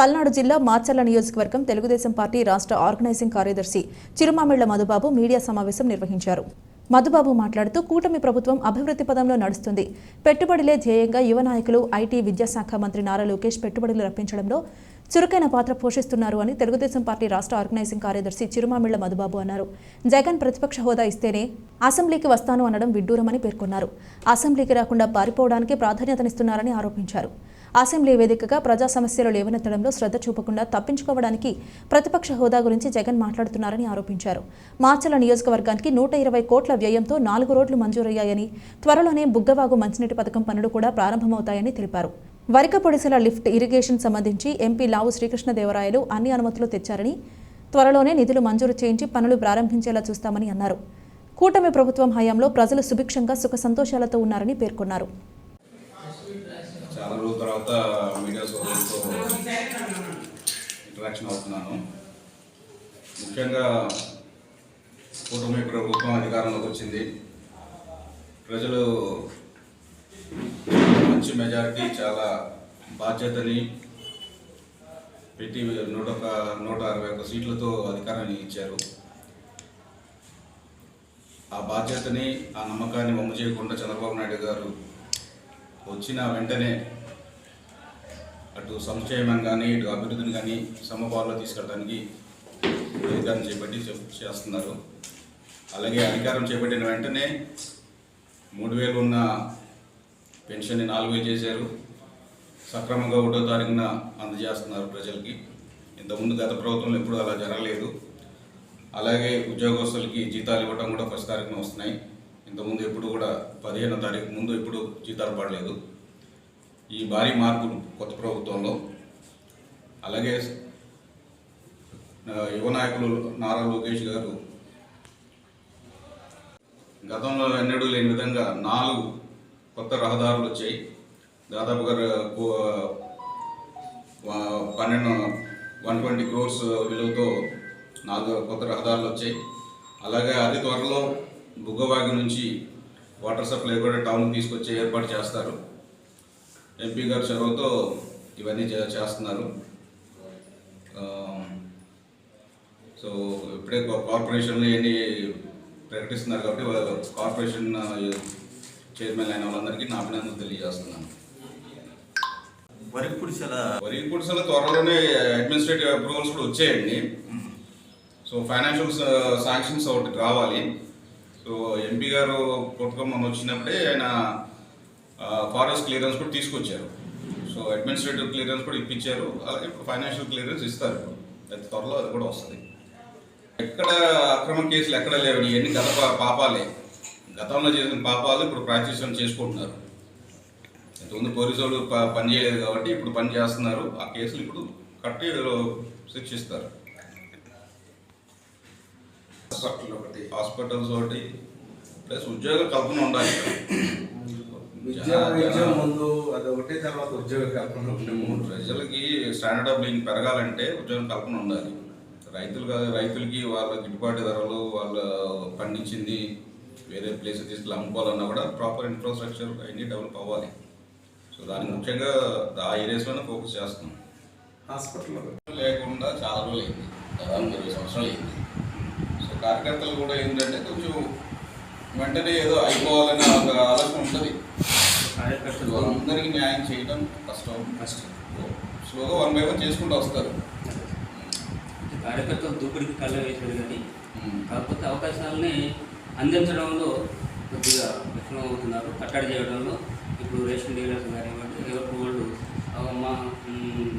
పల్నాడు జిల్లా మార్చర్ల నియోజకవర్గం తెలుగుదేశం పార్టీ రాష్ట్ర ఆర్గనైజింగ్ కార్యదర్శి చిరుమామిళ్ళ మధుబాబు మీడియా సమావేశం నిర్వహించారు. మధుబాబు మాట్లాడుతూ కూటమి ప్రభుత్వం అభివృద్ధి పదంలో నడుస్తుంది. పెట్టుబడులే ధ్యేయంగా యువ నాయకులు ఐటీ విద్యాశాఖ మంత్రి నారా లోకేష్ పెట్టుబడులు రప్పించడంలో చురుకైన పాత్ర పోషిస్తున్నారు అని తెలుగుదేశం పార్టీ రాష్ట్ర ఆర్గనైజింగ్ కార్యదర్శి చిరుమామిళ్ళ మధుబాబు అన్నారు. జగన్ ప్రతిపక్ష హోదా ఇస్తేనే అసెంబ్లీకి వస్తాను అనడం విడ్డూరమని పేర్కొన్నారు. అసెంబ్లీకి రాకుండా పారిపోవడానికి ప్రాధాన్యతనిస్తున్నారని ఆరోపించారు. అసెంబ్లీ వేదికగా ప్రజా సమస్యలు లేవనెత్తడంలో శ్రద్ధ చూపకుండా తప్పించుకోవడానికి ప్రతిపక్ష హోదా గురించి జగన్ మాట్లాడుతున్నారని ఆరోపించారు. మార్చల నియోజకవర్గానికి నూట ఇరవై కోట్ల వ్యయంతో నాలుగు రోడ్లు మంజూరయ్యాయని త్వరలోనే బుగ్గవాగు మంచినీటి పథకం పనులు కూడా ప్రారంభమవుతాయని తెలిపారు. వరిక పొడిసెల లిఫ్ట్ ఇరిగేషన్ సంబంధించి ఎంపీ లావు శ్రీకృష్ణదేవరాయలు అన్ని అనుమతులు తెచ్చారని త్వరలోనే నిధులు మంజూరు చేయించి పనులు ప్రారంభించేలా చూస్తామని అన్నారు. కూటమి ప్రభుత్వం హయాంలో ప్రజలు సుభిక్షంగా సుఖ సంతోషాలతో ఉన్నారని పేర్కొన్నారు. చాలా రోజుల తర్వాత మీడియా సోదరులతో ఇంటరాక్షన్ అవుతున్నాను. ముఖ్యంగా కూటమి ప్రభుత్వం అధికారంలోకి వచ్చింది. ప్రజలు మంచి మెజారిటీ చాలా బాధ్యతని పెట్టి నూట ఒక నూట అరవై ఒక్క సీట్లతో అధికారాన్ని ఇచ్చారు. ఆ బాధ్యతని ఆ నమ్మకాన్ని మమ్మ చేయకుండా చంద్రబాబు నాయుడు గారు వచ్చిన వెంటనే అటు సంక్షేమం కానీ ఇటు అభివృద్ధిని కానీ సమపాల్లో తీసుకెళ్ళడానికి అధికారం చేపట్టి చేస్తున్నారు. అలాగే అధికారం చేపట్టిన వెంటనే మూడు వేలు ఉన్న పెన్షన్ని నాలుగు వేలు చేశారు. సక్రమంగా ఒకటో తారీఖున అందజేస్తున్నారు ప్రజలకి. ఇంతకుముందు గత ప్రభుత్వంలో ఎప్పుడూ అలా జరగలేదు. అలాగే ఉద్యోగస్తులకి జీతాలు ఇవ్వడం కూడా ఫస్ట్ తారీఖున వస్తున్నాయి. ఇంతకుముందు ఎప్పుడు కూడా పదిహేనో తారీఖు ముందు ఎప్పుడు జీతాలు పడలేదు. ఈ భారీ మార్పులు కొత్త ప్రభుత్వంలో అలాగే యువ నాయకులు నారా లోకేష్ గారు గతంలో ఎన్నడూ లేని విధంగా నాలుగు కొత్త రహదారులు వచ్చాయి. దాదాపుగా కో- పన్నెండు వన్ ట్వంటీ క్రోర్స్ విలువతో నాలుగు కొత్త రహదారులు వచ్చాయి. అలాగే అతి త్వరలో బుగ్గవాగి నుంచి వాటర్ సప్లై కూడా టౌన్ తీసుకొచ్చే ఏర్పాటు చేస్తారు. ఎంపీ గారు చొరవతో ఇవన్నీ చే- చేస్తున్నారు. సో ఇప్పుడే కార్పొరేషన్లు ఇవన్నీ ప్రకటిస్తున్నారు కాబట్టి వాళ్ళ కార్పొరేషన్ చైర్మన్ అయిన వాళ్ళందరికీ నా అభినందనలు తెలియజేస్తున్నాను. వరి పుడిసెల వరి గుడిసెల త్వరలోనే అడ్మినిస్ట్రేటివ్ అప్రూవల్స్ కూడా వచ్చాయండి. సో ఫైనాన్షియల్ శాంక్షన్స్ ఒకటి రావాలి. సో ఎంపీ గారు పుట్టుక మొన్న వచ్చినప్పుడే ఆయన ఫారెస్ట్ క్లియరెన్స్ కూడా తీసుకొచ్చారు. సో అడ్మినిస్ట్రేటివ్ క్లియరెన్స్ కూడా ఇప్పించారు. అలాగే ఇప్పుడు ఫైనాన్షియల్ క్లియరెన్స్ ఇస్తారు ఇప్పుడు. అతి త్వరలో అది కూడా వస్తుంది. ఎక్కడ అక్రమ కేసులు ఎక్కడ లేవు. ఇవన్నీ గత పాపాలే. గతంలో చేసిన పాపాలు ఇప్పుడు ప్రాచుర్యం చేసుకుంటున్నారు. ఇంతకుముందు పోలీసు వాళ్ళు ప- పని చేయలేదు కాబట్టి ఇప్పుడు పని చేస్తున్నారు. ఆ కేసులు ఇప్పుడు కట్టి శిక్షిస్తారు. హాస్పిటల్ ఒకటి హాస్పిటల్స్ ఒకటి ప్లస్ ఉద్యోగ కల్పన ఉండాలి విద్య విద్య ముందు అదొకటి తర్వాత ఉద్యోగ కల్పన మూడు ప్రజలకి స్టాండర్డ్ ఆఫ్ లివింగ్ పెరగాలంటే ఉద్యోగం కల్పన ఉండాలి. రైతులు కాదు- రైతులకి వాళ్ళ గిట్టుబాటు ధరలు వాళ్ళ పండించింది వేరే ప్లేస్ తీసుకెళ్ళి అమ్ముకోవాలన్నా కూడా ప్రాపర్ ఇన్ఫ్రాస్ట్రక్చర్ అన్నీ డెవలప్ అవ్వాలి. సో దానికి ముఖ్యంగా ఆ ఏరియాస్లోనే ఫోకస్ చేస్తున్నాం. హాస్పిటల్ లేకుండా చాలా రోజులు అయింది దాదాపు ఇరవై సంవత్సరాలు అయింది కార్యకర్తలు కూడా ఏంటంటే కొంచెం వెంటనే ఏదో అయిపోవాలనే ఒక ఆలోచన ఉంటుంది. కార్యకర్తలు. అందరికీ న్యాయం చేయడం కష్టం. కష్టం. స్లోగా వన్ బై వన్ చేసుకుంటూ వస్తారు. కార్యకర్తలు దూకుడికి కళ్ళ వేసాడు కానీ. కాకపోతే అవకాశాలని అందించడంలో కొద్దిగా విఫలం అవుతున్నారు కట్టడి చేయడంలో ఇప్పుడు రేషన్ డీలర్స్ కానివ్వండి ఎవరికి వాళ్ళు మ్,